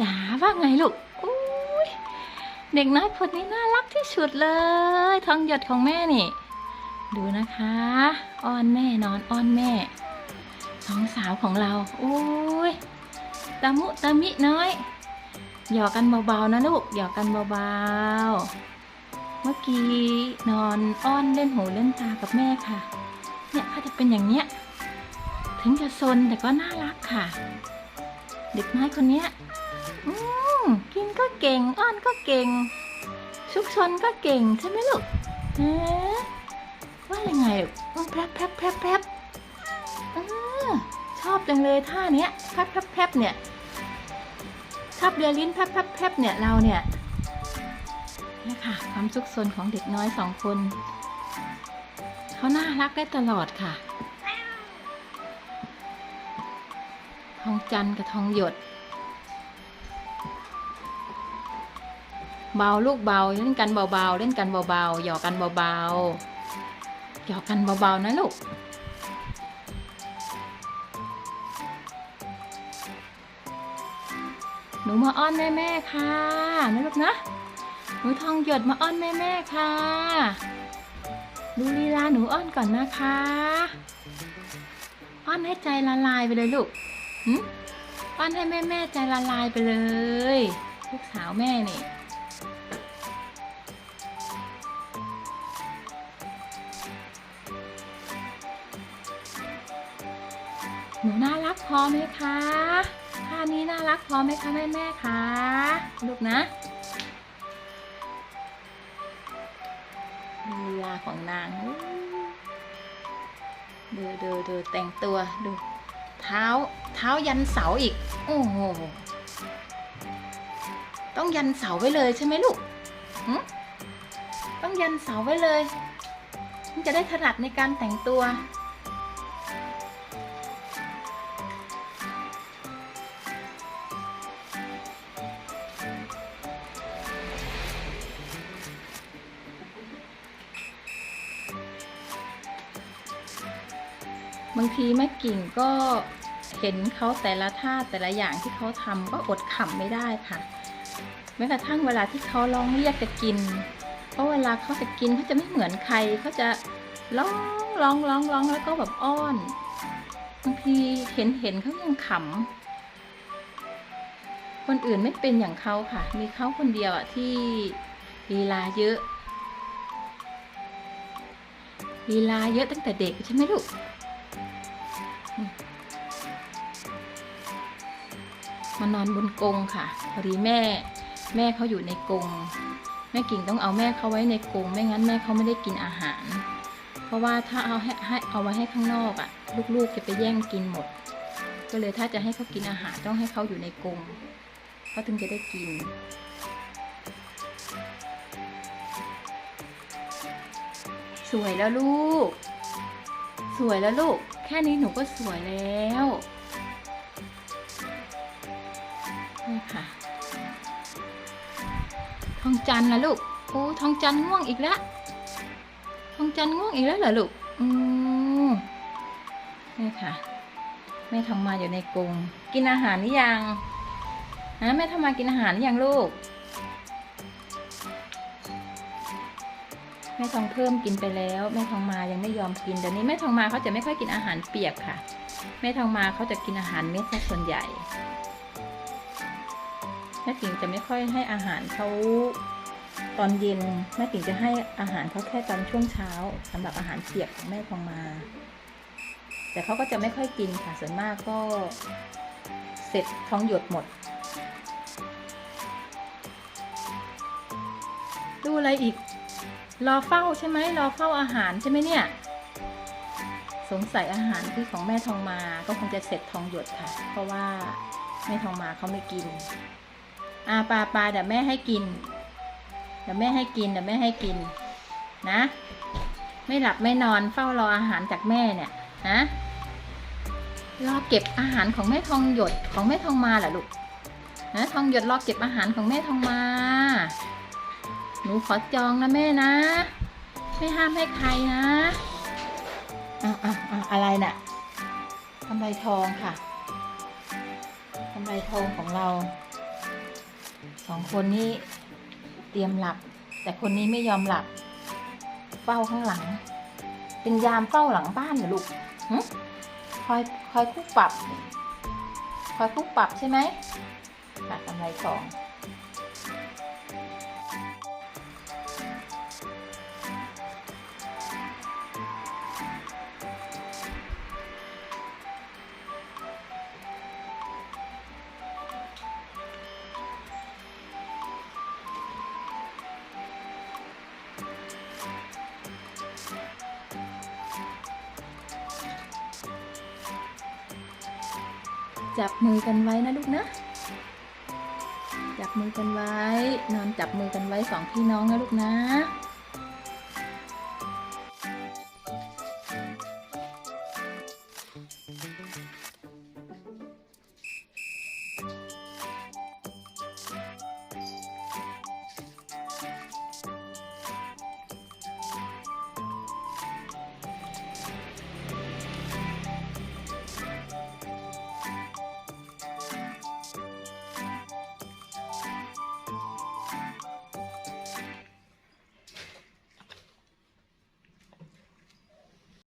จ๋าว่าไงลูกอุ้ยเด็กน้อยคนนี้น่ารักที่สุดเลย ทองหยดของแม่นี่ ดูนะคะ อ้อนแม่นอนอ้อนแม่สองสาวของเราอุ้ยตะมุตะมิน้อย หยอกกันเบาๆนะลูก หยอกกันเบาๆ เมื่อกี้นอนอ้อนเล่นหูเล่นตากับแม่ค่ะ เนี่ยเขาจะเป็นอย่างเนี้ย ถึงจะซนแต่ก็น่ารักค่ะ เด็กน้อยคนเนี้ย กินก็เก่ง อ้อนก็เก่ง ชุกชนก็เก่งใช่ไหมลูกเอ๊ว่ายังไงลูกอืมแพรบแพรบแพรบแพรบชอบจังเลยท่าเนี้ยแพรบแพรบแพรบเนี่ย ชอบเรียลิ้นแพรบแพรบแพรบเนี่ยเราเนี่ยนี่ค่ะ ความสุขสนของเด็กน้อยสองคน เขาน่ารักได้ตลอดค่ะ ทองจันทร์กับทองหยด เบาลูกเบาเล่นกันเบาๆเล่นกันเบาๆหยอกกันเบาๆหยอกกันเบาๆนะลูกหนูมาอ้อนแม่แม่ๆค่ะนะลูกนะหนูทองหยดมาอ้อนแม่แม่ๆค่ะดูลีลาหนูอ้อนก่อนนะคะอ้อนให้ใจละลายไปเลยลูกอ้อนให้แม่แม่ๆใจละลายไปเลยลูกสาวแม่นี่ หนูน่ารักพอไหมคะท่านี้น่ารักพอไหมคะแม่แม่คะลูกนะดูลีลาของนางดูดูดูแต่งตัวดูเท้าเท้ายันเสาอีก โอ้โหต้องยันเสาไว้เลยใช่ไหมลูกหึต้องยันเสาไว้เลยมันจะได้ถนัดในการแต่งตัว บางทีแม่กิ่งก็เห็นเขาแต่ละท่าแต่ละอย่างที่เขาทำก็อดขำไม่ได้ค่ะแม้กระทั่งเวลาที่เขาร้องเรียกจะกิน เพราะเวลาเขาจะกินเขาจะไม่เหมือนใครเขาจะร้องร้องร้องร้องแล้วก็แบบอ้อนบางทีเห็นเห็นเขายังขำคนอื่นไม่เป็นอย่างเขาค่ะ มีเขาคนเดียวอะที่ลีลาเยอะลีลาเยอะตั้งแต่เด็กใช่ไหมลูก มานอนบนกรงค่ะพอดีแม่ แม่เขาอยู่ในกรงแม่กิ่งต้องเอาแม่เขาไว้ในกรงไม่งั้นแม่เขาไม่ได้กินอาหาร เพราะว่าถ้าเอาให้ให้เอาไว้ให้ข้างนอกอะ่ะ ลูกๆจะไปแย่งกินหมด ก็เลยถ้าจะให้เขากินอาหารต้องให้เขาอยู่ในกรงเขาถึงจะได้กินสวยแล้วลูก สวยแล้วลูก แค่นี้หนูก็สวยแล้ว ค่ะทองจันทร์นะลูกโอ้ทองจันง่วงอีกแล้วทองจันง่วงอีกแล้วเหรอลูกอืมนี่ค่ะ แม่ทองมาอยู่ในกรงกินอาหารหรือยังนะแม่ทองมากินอาหารหรือยังลูก แม่ทองเพิ่มกินไปแล้ว แม่ทองมายังไม่ยอมกินเดี๋ยวนี้แม่ทองมาเขาจะไม่ค่อยกินอาหารเปียกค่ะ แม่ทองมาเขาจะกินอาหารเม็ดซะส่วนใหญ่ ม่ติ๋งจะไม่ค่อยให้อาหารเขาตอนเย็นแม่ติ๋งจะให้อาหารเขาแค่ตอนช่วงเช้าสำหรับอาหารเปียกของแม่ทองมา แต่เขาก็จะไม่ค่อยกินค่ะส่วนมากก็เสร็จท้องหยดหมด ดูอะไรอีก รอเฝ้าใช่ไหมรอเฝ้าอาหารใช่ไหมเนี่ย สงสัยอาหารที่ของแม่ทองมาก็คงจะเสร็จทองหยดค่ะ เพราะว่าแม่ทองมาเขาไม่กิน อาปลาปลาเดี๋ยวแม่ให้กิน เดี๋ยวแม่ให้กินเดี๋ยวแม่ให้กิน นะ ไม่หลับไม่นอนเฝ้ารออาหารจากแม่เนี่ยนะรอเก็บอาหารของแม่ทองหยดของแม่ทองมาเหรอลูกนะทองหยดรอเก็บอาหารของแม่ทองมา หนูขอจองนะแม่นะไม่ห้ามให้ใครนะอะอะอะอะไรน่ะกำไรทองค่ะกำไรทองของเรา สองคนนี้เตรียมหลับ แต่คนนี้ไม่ยอมหลับ เฝ้าข้างหลัง เป็นยามเฝ้าหลังบ้านเหรอลูกหึคอยคอยคุกปรับ คอยคุกปรับใช่ไหมค่ะกำไรสอง จับมือกันไว้นะลูกนะ จับมือกันไว้ นอนจับมือกันไว้สองพี่น้องนะลูกนะ